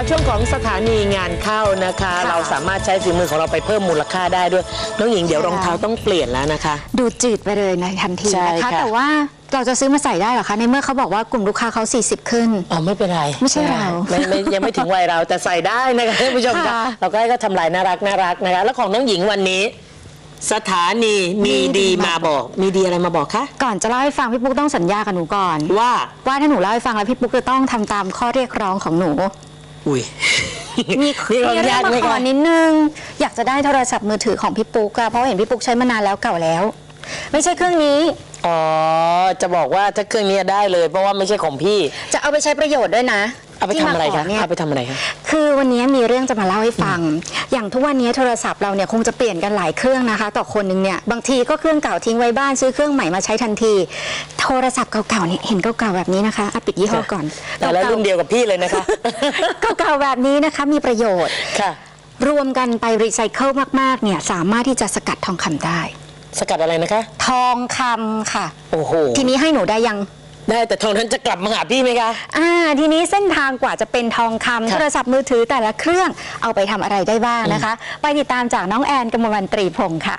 ละช่วงของสถานีงานเข้านะคะค่ะเราสามารถใช้ฝีมือของเราไปเพิ่มมูลค่าได้ด้วย น้องหญิงเดี๋ยวใช่รองเท้าต้องเปลี่ยนแล้วนะคะ ดูจืดไปเลยในทันทีใช่นะคะค่ะแต่ว่าเราจะซื้อมาใส่ได้เหรอคะ ในเมื่อเขาบอกว่ากลุ่มลูกค้าเขา 40 ขึ้น อ๋อ ไม่เป็นไร ไม่ใช่เราไม่ไม่ยังไม่ถึงวัยเราแต่ใส่ได้นะคะท่านผู้ชมคะค่ะเราก็ให้ก็ทำลายน่ารักน่ารักนะคะ แล้วของน้องหญิงวันนี้สถานีมีดีมาบอก มีดีอะไรมาบอกคะก่อนจะเล่าให้ฟังพี่ปุ๊กต้องสัญญากับหนูก่อน ว่าว่าถ้าหนูเล่าให้ฟังแล้วพี่ปุ๊กจะต้องทำตามข้อเรียกร้องของหนู อุ้ยมีมีความเรื่ยากมาไหมขอคะ นิดนึง อยากจะได้โทรศัพท์มือถือของพี่ปุ๊กอะเพราะเห็นพี่ปุ๊กใช้มานานแล้วเก่าแล้ว ไม่ใช่เครื่องนี้ อ๋อ จะบอกว่าถ้าเครื่องนี้ได้เลย เพราะว่าไม่ใช่ของพี่ จะเอาไปใช้ประโยชน์ด้วยนะเอาไปทำอะไรที่คะมาขเนี่ยเอาไปทำอะไรคะคือวันนี้มีเรื่องจะมาเล่าให้ฟัง อย่างทุกวันนี้โทรศัพท์เราเนี่ยคงจะเปลี่ยนกันหลายเครื่องนะคะ ต่อคนหนึ่งเนี่ยบางทีก็เครื่องเก่าทิ้งไว้บ้านซื้อเครื่องใหม่มาใช้ทันที โทรศัพท์เก่าๆเนี่ยเห็นเก่าๆแบบนี้นะคะอะปิดยี่ห้อก่อนแต่แล้วรุ่นเดียวกับพี่เลยนะคะเก่าๆแบบนี้นะคะมีประโยชน์ค่ะ รวมกันไปรีไซเคิลมากๆเนี่ยสามารถที่จะสกัดทองคำได้ สกัดอะไรนะคะ ทองคำค่ะ โอ้โหทีนี้ให้หนูได้ยัง ได้แต่ทองนั้นจะกลับมาหาพี่ไหมคะ อ่า ทีนี้เส้นทางกว่าจะเป็นทองคำค่ะโทรศัพท์มือถือแต่ละเครื่องเอาไปทำอะไรได้บ้างนะคะ ไปติดตามจากน้องแอนกมลวันตรีพงศ์ค่ะ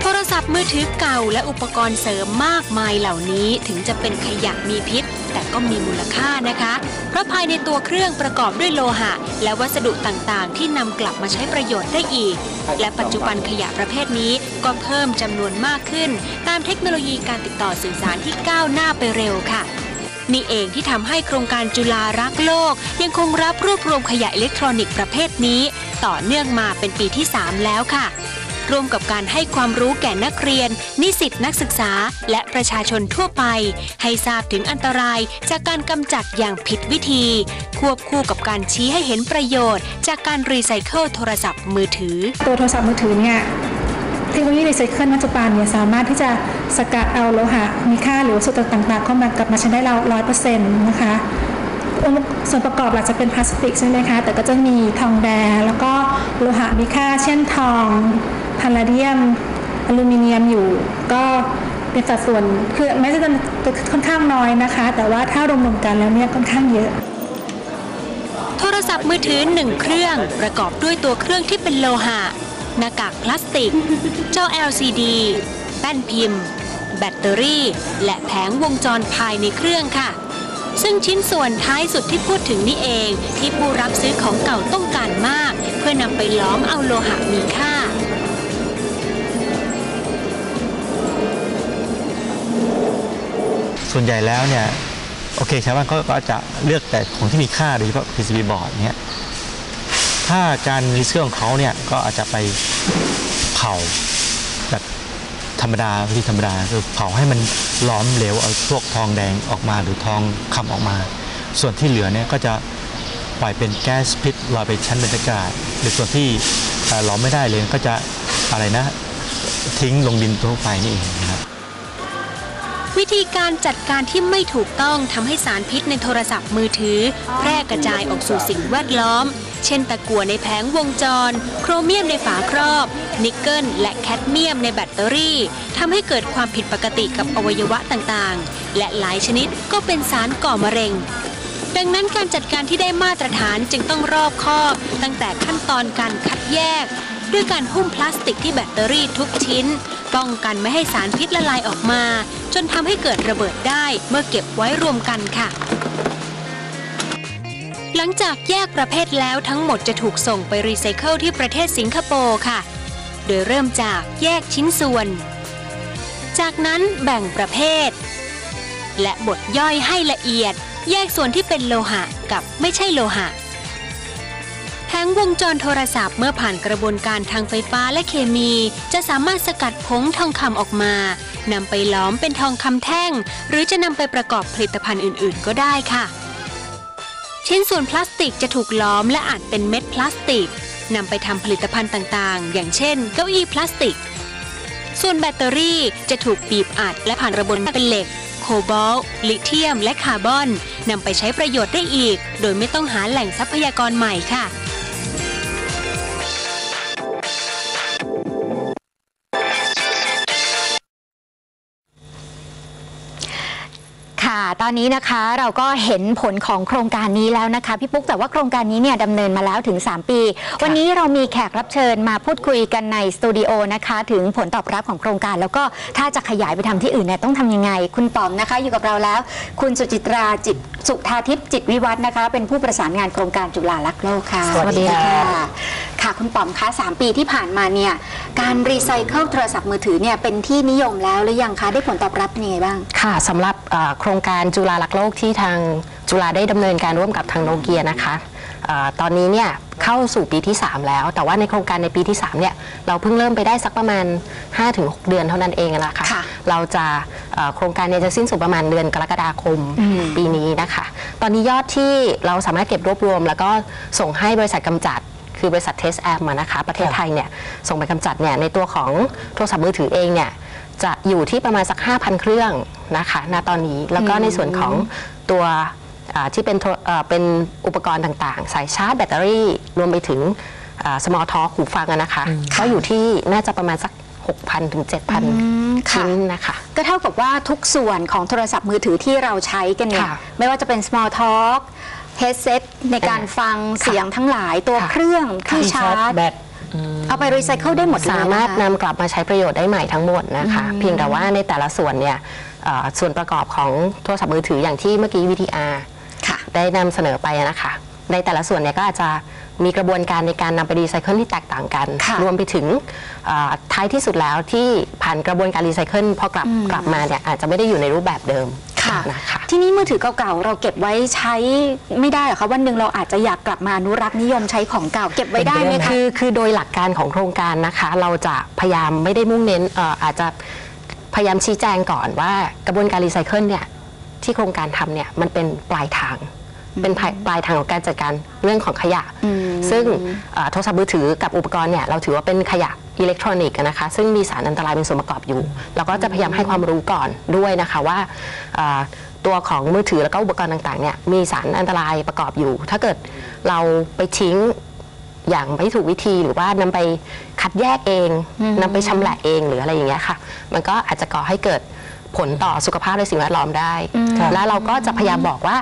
โทรศัพท์มือถือเก่าและอุปกรณ์เสริมมากมายเหล่านี้ถึงจะเป็นขยะมีพิษ แต่ก็มีมูลค่านะคะ เพราะภายในตัวเครื่องประกอบด้วยโลหะ และวัสดุต่างๆ ที่นำกลับมาใช้ประโยชน์ได้อีก และปัจจุบันขยะประเภทนี้ก็เพิ่มจำนวนมากขึ้น ตามเทคโนโลยีการติดต่อสื่อสารที่ก้าวหน้าไปเร็วค่ะนี่เองที่ทำให้โครงการจุฬารักโลก ยังคงรับรวบรวมขยะอิเล็กทรอนิกส์ประเภทนี้ ต่อเนื่องมาเป็นปีที่ 3 แล้วค่ะ ร่วมกับการให้ความรู้แก่นักเรียน นิสิตนักศึกษา และประชาชนทั่วไป ให้ทราบถึงอันตรายจากการกำจัดอย่างผิดวิธี ควบคู่กับการชี้ให้เห็นประโยชน์ จากการรีไซเคิลโทรศัพท์มือถือ ตัวโทรศัพท์มือถือเนี่ยเทคโนโลยีรีไซเคิลปัจจุบันเนี่ยสามารถที่จะสกัดเอาโลหะมีค่าหรือวัสดุต่างๆ เข้ามากลับมาใช้ได้เราร้อยเปอร์เซ็นต์นะคะองค์ส่วนประกอบหลักจะเป็นพลาสติกใช่ไหมคะ แต่ก็จะมีทองแดงแล้วก็โลหะมีค่าเช่นทอง พาราเดียมอลูมิเนียมอยู่ ก็เป็นสัดส่วนคือแม้จะเป็นค่อนข้างน้อยนะคะ แต่ว่าถ้ารวมๆกันแล้วเนี่ยค่อนข้างเยอะ โทรศัพท์มือถือหนึ่งเครื่องประกอบด้วยตัวเครื่องที่เป็นโลหะ หน้ากากพลาสติก จอ LCD แป้นพิมพ์ แบตเตอรี่ และแผงวงจรภายในเครื่องค่ะ ซึ่งชิ้นส่วนท้ายสุดที่พูดถึงนี่เอง ที่ผู้รับซื้อของเก่าต้องการมาก เพื่อนำไปล้อมเอาโลหะมีค่า ส่วนใหญ่แล้วเนี่ยโอเคชาวบ้านก็ก็จะเลือกแต่ของที่มีค่าโดยเฉพาะ PCB board เนี่ยถ้าการรีไซเคิลของเขาเนี่ยก็อาจจะไปเผาแบบธรรมดาวิธีธรรมดาคือเผาให้มันล้อมเหลวเอาพวกทองแดงออกมาหรือทองคำออกมา ส่วนที่เหลือเนี่ยก็จะปล่อยเป็นแก๊สพิษลอยไปชั้นบรรยากาศ หรือส่วนที่ล้อมไม่ได้เลยก็จะอะไรนะ ทิ้งลงดินทั่วไปนี่เองนะครับ วิธีการจัดการที่ไม่ถูกต้องทำให้สารพิษในโทรศัพท์มือถือ แพร่กระจายออกสู่สิ่งแวดล้อม เช่นตะกั่วในแผงวงจร โครเมียมในฝาครอบ นิกเกิลและแคดเมียมในแบตเตอรี่ทำให้เกิดความผิดปกติกับอวัยวะต่างๆ และหลายชนิดก็เป็นสารก่อมะเร็งดังนั้นการจัดการที่ได้มาตรฐานจึงต้องรอบคอบ ตั้งแต่ขั้นตอนการคัดแยก ด้วยการหุ้มพลาสติกที่แบตเตอรี่ทุกชิ้น ป้องกันไม่ให้สารพิษละลายออกมา จนทำให้เกิดระเบิดได้เมื่อเก็บไว้รวมกันค่ะ หลังจากแยกประเภทแล้วทั้งหมดจะถูกส่งไปรีไซเคิลที่ประเทศสิงคโปร์ค่ะ โดยเริ่มจากแยกชิ้นส่วน จากนั้นแบ่งประเภท และบดย่อยให้ละเอียด แยกส่วนที่เป็นโลหะกับไม่ใช่โลหะ แผงวงจรโทรศัพท์เมื่อผ่านกระบวนการทางไฟฟ้าและเคมี จะสามารถสกัดผงทองคำออกมานำไปหลอมเป็นทองคำแท่ง หรือจะนำไปประกอบผลิตภัณฑ์อื่นๆ ก็ได้ค่ะ ชิ้นส่วนพลาสติกจะถูกล้อมและอัดเป็นเม็ดพลาสติกนำไปทำผลิตภัณฑ์ต่างๆ อย่างเช่น เก้าอี้พลาสติก ส่วนแบตเตอรี่จะถูกบีบอัดและผ่านกระบบเป็นเหล็ก โคบอลลิเธียม และคาร์บอนนำไปใช้ประโยชน์ได้อีก โดยไม่ต้องหาแหล่งทรัพยากรใหม่ค่ะ ตอนนี้นะคะเราก็เห็นผลของโครงการนี้แล้วนะคะพี่ปุ๊กแต่ว่าโครงการนี้เนี่ยดำเนินมาแล้วถึง 3 ปี วันนี้เรามีแขกรับเชิญมาพูดคุยกันในสตูดิโอนะคะถึงผลตอบรับของโครงการ แล้วก็ถ้าจะขยายไปทำที่อื่นเนี่ยต้องทำยังไง คุณปอมนะคะ อยู่กับเราแล้ว คุณสุจิตราจิต สุธาทิพย์จิตวิวัฒน์นะคะ เป็นผู้ประสานงานโครงการจุฬาลักษณ์โลกค่ะสวัสดีค่ะ ค่ะคุณปอมคะสามปีที่ผ่านมาเนี่ยการรีไซเคิลโทรศัพท์มือถือเนี่ยเป็นที่นิยมแล้วหรือยังคะได้ผลตอบรับเป็นยังไงบ้าง ค่ะสำหรับเอ่อโครงการจุฬาลักษณ์โลกที่ทางจุฬาได้ดำเนินการร่วมกับทางโนเกียนะคะเออตอนนี้เนี่ยเข้าสู่ปีที่ 3 แล้ว แต่ว่าในโครงการในปีที่3เนี่ยเราเพิ่งเริ่มไปได้สักประมาณ 5-6 เดือนเท่านั้นเองนะคะค่ะเราจะเอ่อโครงการเนี่ยจะสิ้นสุดประมาณเดือนกรกฎาคมปีนี้นะคะ ตอนนี้ยอดที่เราสามารถเก็บรวบรวม แล้วก็ส่งให้บริษัทกำจัดคือบริษัทเทสแอมนะคะประเทศไทยเนี่ยส่งไปกำจัดเนี่ยในตัวของโทรศัพท์มือถือเองเนี่ยจะอยู่ที่ประมาณสัก 5,000 เครื่องนะคะณตอนนี้แล้วก็ในส่วนของตัวอ่า ที่เป็นโทรเอ่อเป็นอุปกรณ์ต่างๆ สายชาร์จแบตเตอรี่ รวมไปถึงสมอลทอหูฟังอะนะคะก็อยู่ที่น่าจะประมาณสัก 6,000 ถึงม7,000ค่ะชิ้นนะคะ ก็เท่ากับว่าทุกส่วนของโทรศัพท์มือถือที่เราใช้กันเนี่ยค่ะไม่ว่าจะเป็น small talk headset ในการฟังเสียงทั้งหลายตัวค่ะเครื่องที่ชาร์จแบตเอาไปรีไซเคิลได้หมดเลยสามารถนะคะนำกลับมาใช้ประโยชน์ได้ใหม่ทั้งหมดนะคะ เพียงแต่ว่าในแต่ละส่วนเนี่ยเอ่อส่วนประกอบของโทรศัพท์มือถืออย่างที่เมื่อกี้ VTR ค่ะ ได้นำเสนอไปนะคะ ในแต่ละส่วนเนี่ยก็อาจจะมีกระบวนการในการนำไปรีไซเคิลที่แตกต่างกัน ค่ะรวมไปถึงเอ่อท้ายที่สุดแล้วที่ผ่านกระบวนการรีไซเคิลพอกลับกลับมาเนี่ยอาจจะไม่ได้อยู่ในรูปแบบเดิมค่ะ นะคะ ที่นี้มือถือเก่าๆ เราเก็บไว้ใช้ไม่ได้เหรอคะวันหนึ่งเราอาจจะอยากกลับมาอนุรักษ์นิยมใช้ของเก่าเก็บไว้ได้ไหมคะ คือคือโดยหลักการของโครงการนะคะ เราจะพยายามไม่ได้มุ่งเน้นเอ่ออาจจะพยายามชี้แจงก่อนว่ากระบวนการรีไซเคิลเนี่ยที่โครงการทำเนี่ยมันเป็นปลายทาง เป็นปลายปลายทางของการจัดการเรื่องของขยะ ซึ่งเอ่อโทรศัพท์มือถือกับอุปกรณ์เนี่ยเราถือว่าเป็นขยะอิเล็กทรอนิกส์นะคะ ซึ่งมีสารอันตรายเป็นส่วนประกอบอยู่ เราก็จะพยายามให้ความรู้ก่อนด้วยนะคะว่าเอ่อตัวของมือถือแล้วก็อุปกรณ์ต่างๆเนี่ยมีสารอันตรายประกอบอยู่ ถ้าเกิดเราไปทิ้ง อย่างไม่ถูกวิธีหรือว่านำไปคัดแยกเองนำไปชำแหละเองหรืออะไรอย่างเงี้ยค่ะ มันก็อาจจะก่อให้เกิดผลต่อสุขภาพและสิ่งแวดล้อมได้ แล้วเราก็จะพยายามบอกว่า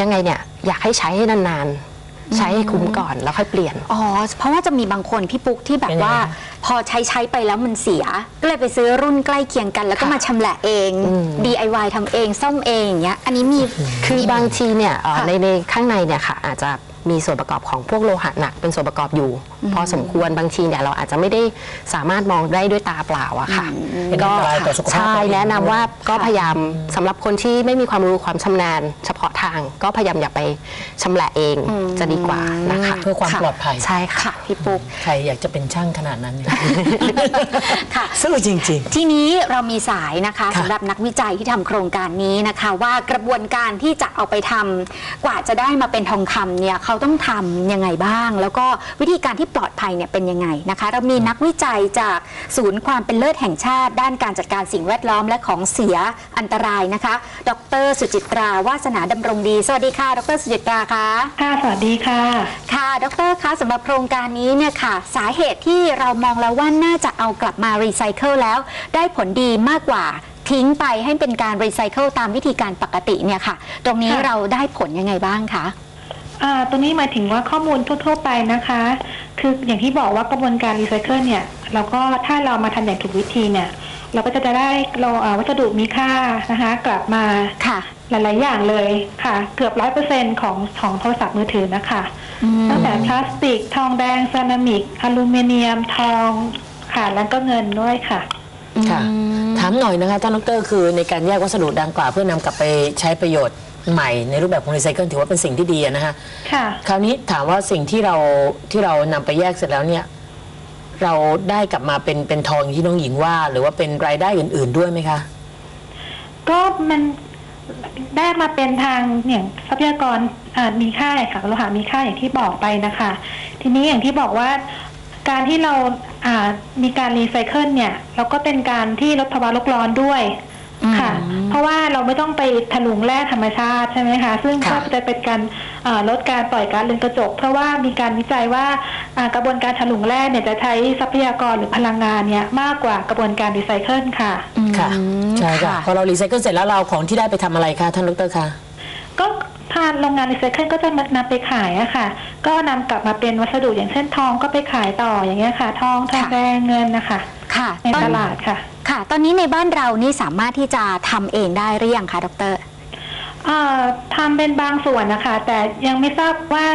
ยังไงเนี่ยอยากให้ใช้ให้นานๆ ใช้ให้คุ้มก่อนแล้วค่อยเปลี่ยน อ๋อ เพราะว่าจะมีบางคนพี่ปุ๊กที่แบบว่า พอใช้ใช้ไปแล้วมันเสีย ก็เลยไปซื้อรุ่นใกล้เคียงกัน แล้วก็มาชำแหละเอง DIY ทำเองซ่อมเองอย่างเงี้ยอันนี้มีคือบางทีเนี่ยเอ่อค่ะในในข้างในเนี่ยค่ะอาจจะมีส่วนประกอบของพวกโลหะหนักเป็นส่วนประกอบอยู่ พอสมควรบางทีเนี่ยเราอาจจะไม่ได้สามารถมองได้ด้วยตาเปล่าอะค่ะเป็นอันตรายต่อสุขภาพใช่ตัวเองแนะนำว่าก็พยายามสำหรับคนที่ไม่มีความรู้ความชำนาญ เฉพาะทางก็พยายามอย่าไปชำแหละเองจะดีกว่านะคะเพื่อความปลอดภัยใช่ค่ะค่ะพี่ปุ๊กใครอยากจะเป็นช่างขนาดนั้นเนี่ยค่ะสู้จริงทีนี้เรามีสายนะคะค่ะสำหรับนักวิจัยที่ทำโครงการนี้นะคะว่ากระบวนการที่จะเอาไปทำกว่าจะได้มาเป็นทองคำเนี่ยเขาต้องทำยังไงบ้าง แล้วก็วิธีการที่ปลอดภัยเนี่ยเป็นยังไงนะคะ เรามีนักวิจัยจากศูนย์ความเป็นเลิศแห่งชาติ ด้านการจัดการสิ่งแวดล้อมและของเสียอันตรายนะคะ ดร สุจิตราวาสนาดำรงดี สวัสดีค่ะ ดร สุจิตราคะค่ะสวัสดีค่ะ ค่ะ ดรคะสำหรับโครงการนี้เนี่ยค่ะ สาเหตุที่เรามองแล้วว่าน่าจะเอากลับมารีไซเคิลแล้ว ได้ผลดีมากกว่าทิ้งไปให้เป็นการรีไซเคิลตามวิธีการปกติเนี่ยค่ะ ตรงนี้ค่ะเราได้ผลยังไงบ้างคะ อ่าตัวนี้หมายถึงว่าข้อมูลทั่ว ๆ ไปนะคะ คืออย่างที่บอกว่ากระบวนการรีไซเคิลเนี่ยเราก็ถ้าเรามาทำอย่างถูกวิธีเนี่ย เราก็จะได้เราอ่าวัสดุมีค่านะคะ กลับมาค่ะ หลาย ๆ อย่างเลยค่ะ เกือบร้อยเปอร์เซ็นของของโทรศัพท์มือถือนะคะตั้งแต่พลาสติก ทองแดงเซรามิก อลูมิเนียมทองค่ะแล้วก็เงินด้วยค่ะค่ะถามหน่อยนะคะท่านดรคือในการแยกวัสดุดังกล่าวเพื่อนำกลับไปใช้ประโยชน์ ใหม่ในรูปแบบของรีไซเคิลถือว่าเป็นสิ่งที่ดีอะนะฮะค่ะ คราวนี้ถามว่าสิ่งที่เราที่เรานำไปแยกเสร็จแล้วเนี่ย เราได้กลับมาเป็นเป็นทองอย่างที่น้องหญิงว่า หรือว่าเป็นรายได้อื่น ๆด้วยไหมคะ ก็มันได้มาเป็นทางอย่างทรัพยากรอ่ามีค่าค่ะโลหะมีค่าอย่างที่บอกไปนะคะ ทีนี้อย่างที่บอกว่าการที่เราอ่ามีการรีไซเคิลเนี่ย เราก็เป็นการที่ลดภาวะโลกร้อนด้วย ค่ะ เพราะว่าเราไม่ต้องไปถลุงแร่ธรรมชาติใช่ไหมคะ ซึ่งค่ะก็จะเป็นการอ่าลดการปล่อยก๊าซเรือนกระจก เพราะว่ามีการวิจัยว่าอ่ากระบวนการถลุงแร่เนี่ยจะใช้ทรัพยากรหรือพลังงานเนี่ยมากกว่ากระบวนการรีไซเคิลค่ะ ค่ะ ใช่ค่ะ พอเรารีไซเคิลเสร็จแล้วเราเอาของที่ได้ไปทำอะไรคะท่านดรคะก็ทางโรงงานรีไซเคิลก็จะนำไปขายอะค่ะ ก็นำกลับมาเป็นวัสดุอย่างเช่นทองก็ไปขายต่ออย่างเงี้ยค่ะ ทองทองค่ะแดงเงินนะคะค่ะในตอนตลาดค่ะ ค่ะ ตอนนี้ในบ้านเรานี่สามารถที่จะทำเองได้หรือยังคะดรเอ่อทำเป็นบางส่วนนะคะ แต่ยังไม่ทราบว่า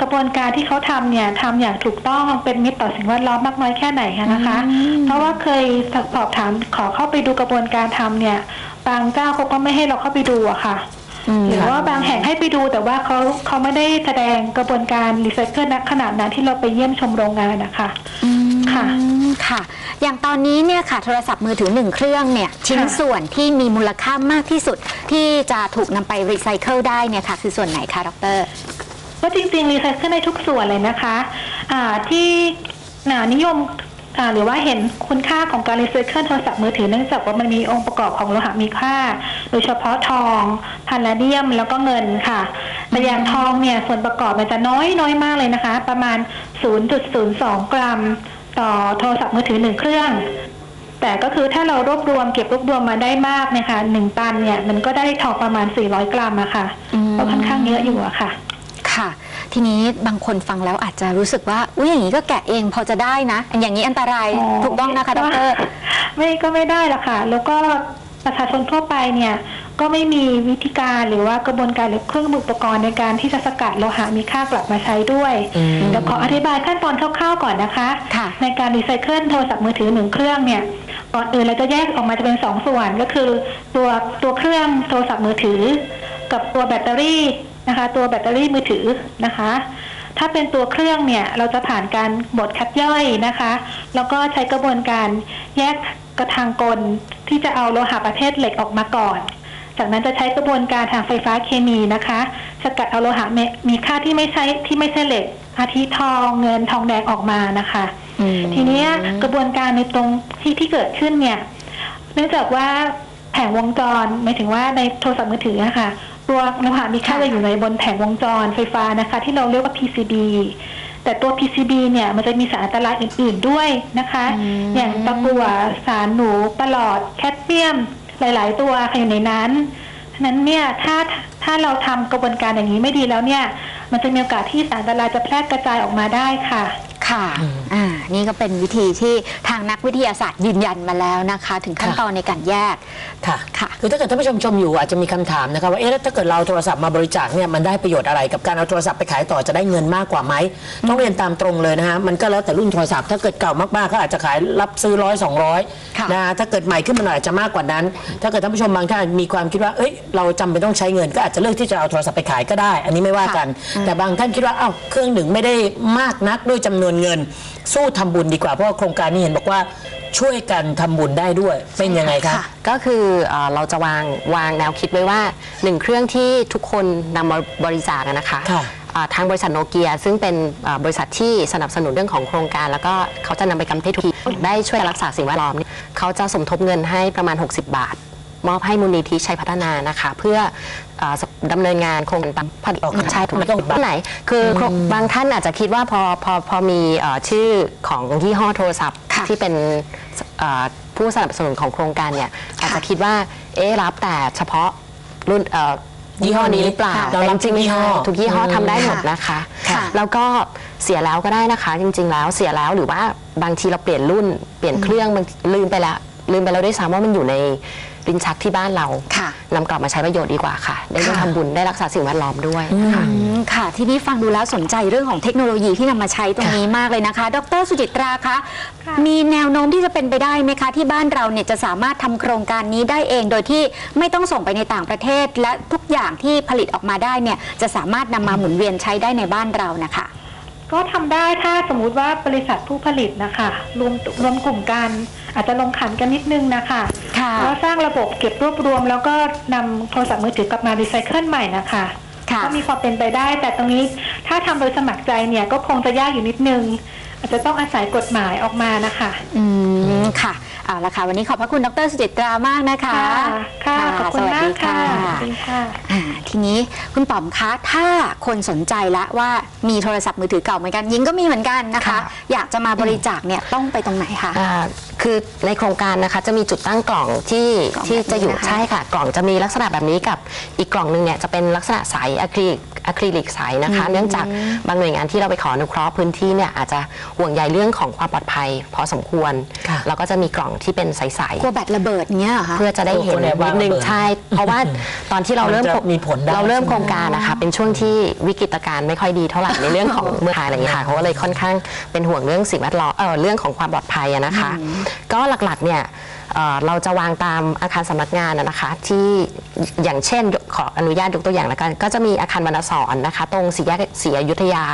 กระบวนการที่เขาทำเนี่ยทำอย่างถูกต้องเป็นมิตรต่อสิ่งแวดล้อมมากน้อยแค่ไหนคะนะคะ เพราะว่าเคยสอบถามขอเข้าไปดูกระบวนการทำเนี่ย บางเจ้าเขาก็ไม่ให้เราเข้าไปดูอะค่ะหรือว่าบางแห่งให้ไปดูแต่ว่าเขาเขาไม่ได้แสดงกระบวนการรีไซเคิลณขนาดนั้นที่เราไปเยี่ยมชมโรงงานนะคะค่ะอืม ค่ะ อย่างตอนนี้เนี่ยค่ะโทรศัพท์มือถือหนึ่งเครื่องเนี่ยชิ้นส่วนที่มีมูลค่ามากที่สุดที่จะถูกนำไปรีไซเคิลได้เนี่ยค่ะคือส่วนไหนคะดรก็จริงๆรีไซเคิลได้ทุกส่วนเลยนะคะอ่าที่อ่านิยมอ่าหรือว่าเห็นคุณค่าของการรีไซเคิลโทรศัพท์มือถือเนื่องจากว่ามันมีองค์ประกอบของโลหะมีค่า โดยเฉพาะทองพาลาเดียมแล้วก็เงินค่ะแต่อย่างทองเนี่ยส่วนประกอบมันจะน้อยน้อยมากเลยนะคะ ประมาณ 0.02 กรัม ต่อโทรศัพท์มือถือหนึ่งเครื่อง แต่ก็คือถ้าเรารวบรวมเก็บรวบรวมมาได้มากเนี่ยค่ะหนึ่งตันเนี่ยมันก็ได้ทองประมาณ 400 กรัมอะค่ะอืมก็ค่อนข้างเยอะอยู่อะค่ะ ค่ะ ทีนี้บางคนฟังแล้วอาจจะรู้สึกว่าอุ้ยอย่างนี้ก็แกะเองพอจะได้นะ อย่างนี้อันตรายอ๋อถูกต้องนะคะดรไม่ก็ไม่ได้ละค่ะ แล้วก็ประชาชนทั่วไปเนี่ย ก็ไม่มีวิธีการหรือว่ากระบวนการหรือเครื่องมืออุปกรณ์ในการที่จะสกัดโลหะมีค่ากลับมาใช้ด้วยอืมเดี๋ยวขออธิบายขั้นตอนคร่าวๆก่อนนะคะค่ะในการรีไซเคิลโทรศัพท์มือถือหนึ่งเครื่องเนี่ยก่อนอื่นเราจะแยกออกมาจะเป็นสองส่วนก็คือตัวตัวเครื่องโทรศัพท์มือถือ กับตัวแบตเตอรี่นะคะ ตัวแบตเตอรี่มือถือนะคะ ถ้าเป็นตัวเครื่องเนี่ยเราจะผ่านการบดคัดย่อยนะคะ แล้วก็ใช้กระบวนการแยกกระทางกลที่จะเอาโลหะประเภทเหล็กออกมาก่อน จากนั้นจะใช้กระบวนการทางไฟฟ้าเคมีนะคะ สกัดเอาโลหะเมมีค่าที่ไม่ใช่ที่ไม่ใช่เหล็ก อาทิทองเงินทองแดงออกมานะคะอืมทีเนี้ยกระบวนการในตรงที่ที่เกิดขึ้นเนี่ย เนื่องจากว่าแผงวงจรหมายถึงว่าในโทรศัพท์มือถือนะคะตัวโลหะมีค่าค่ะจะอยู่ในบนแผงวงจรไฟฟ้านะคะ ที่เราเรียกว่า PCB แต่ตัว PCB เนี่ยมันจะมีสารอันตรายอื่น ๆด้วยนะคะ อย่างตะกั่วสารหนูประหลอดแคดเมียม หลาย ๆ ตัวค่ะอยู่ในนั้นนั้นเนี่ยถ้าถ้าเราทำกระบวนการอย่างนี้ไม่ดีแล้วเนี่ย มันจะมีโอกาสที่สารละลายจะแพร่กระจายออกมาได้ค่ะ ค่ะ อ่า นี่ก็เป็นวิธีที่ทางนักวิทยาศาสตร์ยืนยันมาแล้วนะคะ ถึงขั้นค่ะตอนในการแยก ค่ะ ค่ะ คือถ้าเกิดท่านผู้ชมชมอยู่อาจจะมีคำถามนะคะว่าเอ๊ะแล้วถ้าเกิดเราเอาโทรศัพท์มาบริจาคเนี่ยมันได้ประโยชน์อะไรกับการเอาโทรศัพท์ไปขายต่อจะได้เงินมากกว่าไหมต้องเรียนตามตรงเลยนะคะมันก็แล้วแต่รุ่นโทรศัพท์ถ้าเกิดเก่ามากๆก็อาจจะขายรับซื้อร้อยสองร้อยค่ะ นะถ้าเกิดใหม่ขึ้นมาหน่อยอาจจะมากกว่านั้น ถ้าเกิดท่านผู้ชมบางท่านมีความคิดว่าเอ้ยเราจำเป็นต้องใช้เงินก็อาจจะเลือกที่จะเอาโทรศัพท์ไปขายก็ได้ อันนี้ไม่ว่ากัน แต่บางท่านคิดว่าเอ้าเครื่องหนึ่งไม่ได้มากนักด้วยจำนวนเงิน สู้ทำบุญดีกว่าเพราะว่าโครงการนี้เห็นบอกว่าช่วยกันทำบุญได้ด้วยเป็นยังไงคะก็คือเอ่อเราจะวางวางแนวคิดไว้ว่าหนึ่งเครื่องที่ทุกคนนำมาบริจาคอะนะคะค่ะอ่าทางบริษัทโนเกีย ซึ่งเป็นอ่าบริษัทที่สนับสนุนเรื่องของโครงการ แล้วก็เขาจะนำไปกำเทศทุกทีได้ช่วยรักษาสิ่งแวดล้อมเนี่ยเขาจะสมทบเงินให้ประมาณ 60 บาท มอบให้มูลนิธิชัยพัฒนานะคะ เพื่ออาดำเนินงานโครงการตามผลิตอ๋อค่ะใช่ถูกไม่ต้องที่ไหน คือออบางท่านอาจจะคิดว่าพอพอพอมีเอ่อชื่อของยี่ห้อโทรศัพท์ค่ะที่เป็นเอ่อผู้สนับสนุนของโครงการเนี่ยอาจจะคิดว่าเอ๊ะรับแต่เฉพาะรุ่นเอ่อยี่ห้อนี้หรือเปล่าค่ะแต่จริงๆไม่ใช่ทุกยี่ห้อทำได้หมดนะคะ ค่ะ แล้วก็เสียแล้วก็ได้นะคะ จริง ๆ แล้วเสียแล้วหรือว่าบางทีเราเปลี่ยนรุ่นเปลี่ยนเครื่องบางลืมไปแล้วลืมไปแล้วด้วยซ้ำว่ามันอยู่ใน ลิ้นชักที่บ้านเราค่ะนำกลับมาใช้ประโยชน์ดีกว่าค่ะ ได้ร่วมค่ะ ทำบุญได้รักษาสิ่งแวดล้อมด้วยนะคะ อืมค่ะ ทีนี้ฟังดูแล้วสนใจเรื่องของเทคโนโลยีที่นำมาใช้ตรงนี้มากเลยนะคะ ดรสุจิตราคะค่ะมีแนวโน้มที่จะเป็นไปได้ไหมคะ ที่บ้านเราเนี่ยจะสามารถทำโครงการนี้ได้เองโดยที่ไม่ต้องส่งไปในต่างประเทศ และทุกอย่างที่ผลิตออกมาได้เนี่ยจะสามารถนำมาหมุนเวียนใช้ได้ในบ้านเรานะคะ ก็ทำได้ถ้าสมมุติว่าบริษัทผู้ผลิตนะคะรวมรวมกลุ่มกันอาจจะลงขันกันนิดนึงนะคะค่ะแล้วสร้างระบบเก็บรวบรวม แล้วก็นำโทรศัพท์มือถือกลับมารีไซเคิลใหม่นะคะค่ะก็มีความเป็นไปได้ แต่ตรงนี้ถ้าทำโดยสมัครใจเนี่ยก็คงจะยากอยู่นิดนึง อาจจะต้องอาศัยกฎหมายออกมานะคะ อืมค่ะ เอาละค่ะวันนี้ขอบพระคุณดรสุจิตรามากนะคะ ค่ะ ขอบคุณสวัสมาดีกค่ะค่ะ สวัสดีค่ะอ่าทีนี้คุณป๋อมคะถ้าคนสนใจแล้วว่ามีโทรศัพท์มือถือเก่าเหมือนกันยิงก็มีเหมือนกันนะคะ ค่ะ อยากจะมาบริจาคเนี่ยต้องไปตรงไหนคะ อ่าคือในโครงการนะคะจะมีจุดตั้งกล่องที่กล่องที่จะอยู่แบบนี้นะคะ ใช่ค่ะ กล่องจะมีลักษณะแบบนี้กับอีกกล่องหนึ่งเนี่ยจะเป็นลักษณะใสอะคริลิก อะคริลิกใสนะคะ เนื่องจากบางหน่วยงานที่เราไปขออนุเคราะห์พื้นที่เนี่ยอาจจะห่วงใยเรื่องของความปลอดภัย พอสมควร ค่ะ เราก็จะมีกล่องที่เป็นใสกลัวแบตระเบิดเงี้ยเหรอคะๆเพื่อจะได้เห็นกลัวคนแอบวางนิดนึงระเบิดใช่ เพราะว่าตอนที่เราเริ่มมันจะโครงมีผลได้ เราเริ่มใช่ไหมโครงการนะคะ เป็นช่วงที่วิกฤตการณ์ไม่ค่อยดีเท่าไหร่ในเรื่องของเมืองไทยอะไรอย่างเงี้ยค่ะเขาก็เลยค่อนข้างเป็นห่วงเรื่องสิ่งแวดล้อมเออเรื่องของความปลอดภัยอะนะคะ ก็หลักๆเนี่ย เอ่อเราจะวางตามอาคารสำนักงานอะนะคะ ที่อย่างเช่นขออนุญาตยกตัวอย่างแล้วกัน ก็จะมีอาคารวรรณสอนนะคะ ตรงสี่แยกศรีอยุธยา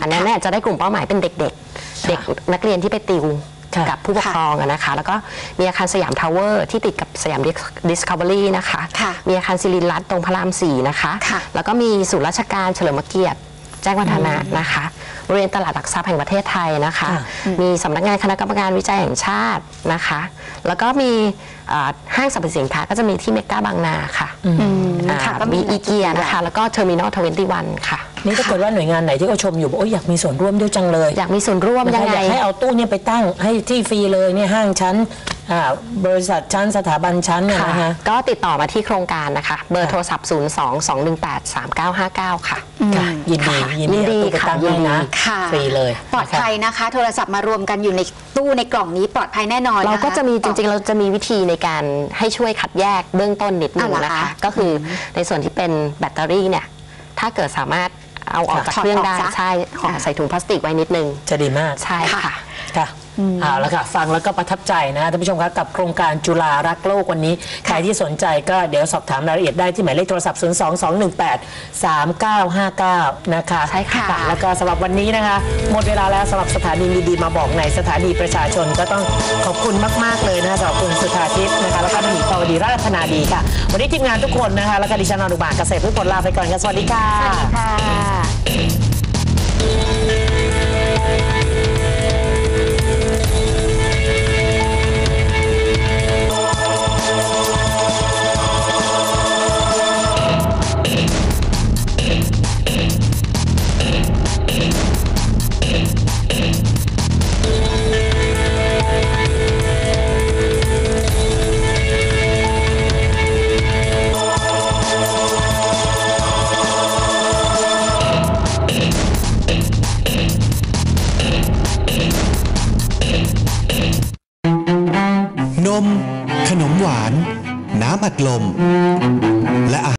อันนั้นเนี่ยจะได้กลุ่มเป้าหมายเป็นเด็กๆ เด็กนักเรียนที่ไปติวค่ะกับผู้ปกครองอะนะคะ แล้วก็มีอาคารสยามทาวเวอร์ที่ติดกับสยามดิสคัฟเวอรี่นะคะ ค่ะมีอาคารศิริรัตน์ตรงพระรามสี่นะคะ ค่ะ แล้วก็มีศูนย์ราชการเฉลิมพระเกียรติ แจ้งวัฒนะนะคะบริเวณตลาดหลักทรัพย์แห่งประเทศไทยนะคะค่ะมีสำนักงานคณะกรรมการวิจัยแห่งชาตินะคะ แล้วก็มีเอ่อห้างสรรพสินค้าก็จะมีที่เมกาบางนาค่ะอืมอ่าค่ะก็มีหลาอีจุดเกียใหญ่นะคะ แล้วก็เทอร์มินอลทเวนตี้วันค่ะ นี่ถ้าเกิดว่าหน่วยงานไหนที่เขาชมอยู่บอกโอ้ยอยากมีส่วนร่วมด้วยจังเลยอยากมีส่วนร่วมนะคะยังไงอยากให้เอาตู้เนี่ยไปตั้งให้ที่ฟรีเลยเนี่ยห้างชั้นอ่าบริษัทชั้นสถาบันชั้นเนี่ยค่ะนะฮะก็ติดต่อมาที่โครงการนะคะ เบอร์โทรศัพท์ 0 2 2 1 8 3 9 5 9 ค่ะ ค่ะยินดียินดียินดีเอาตู้ไปค่ะตั้งให้นะค่ะฟรีเลยปลอดภัยนะคะ โทรศัพท์มารวมกันอยู่ในตู้ในกล่องนี้ปลอดภัยแน่นอนเรานคก็จะมีจริงๆ เราจะมีวิธีในการให้ช่วยคัดแยกเบื้องต้นนิดนึงอะเหรอนะคะ คะ ก็คือในส่วนที่เป็นแบตเตอรี่เนี่ย ถ้าเกิดสามารถ เอาออกจากถอดเครื่องออกได้ซะใช่ห่อใส่ถุงพลาสติกไว้นิดนึงจะดีมากใช่ค่ะ ค่ะ เอาละค่ะฟังแล้วก็ประทับใจนะท่านผู้ชมครับกับโครงการจุฬารักโลกวันนี้ ใครที่สนใจก็เดี๋ยวสอบถามรายละเอียดได้ที่หมายเลขโทรศัพท์ 0 2 2 1 8 3 9 5 9 นะคะใช่ค่ะ แล้วก็สำหรับวันนี้นะคะ หมดเวลาแล้วสำหรับสถานีมีดีมาบอกในสถานีประชาชนก็ต้องขอบคุณมาก ๆ เลยนะคะสำหรับคุณสุธาทิพย์นะคะแล้วก็นหมีปาวดีราชนาดีค่ะ วันนี้ทีมงานทุกคนนะคะแล้วก็ดิฉันอนุบาลเกษตรพืชผลลาไปก่อนค่ะสวัสดีค่ะค่ะนมขนมหวานน้ำอัดลม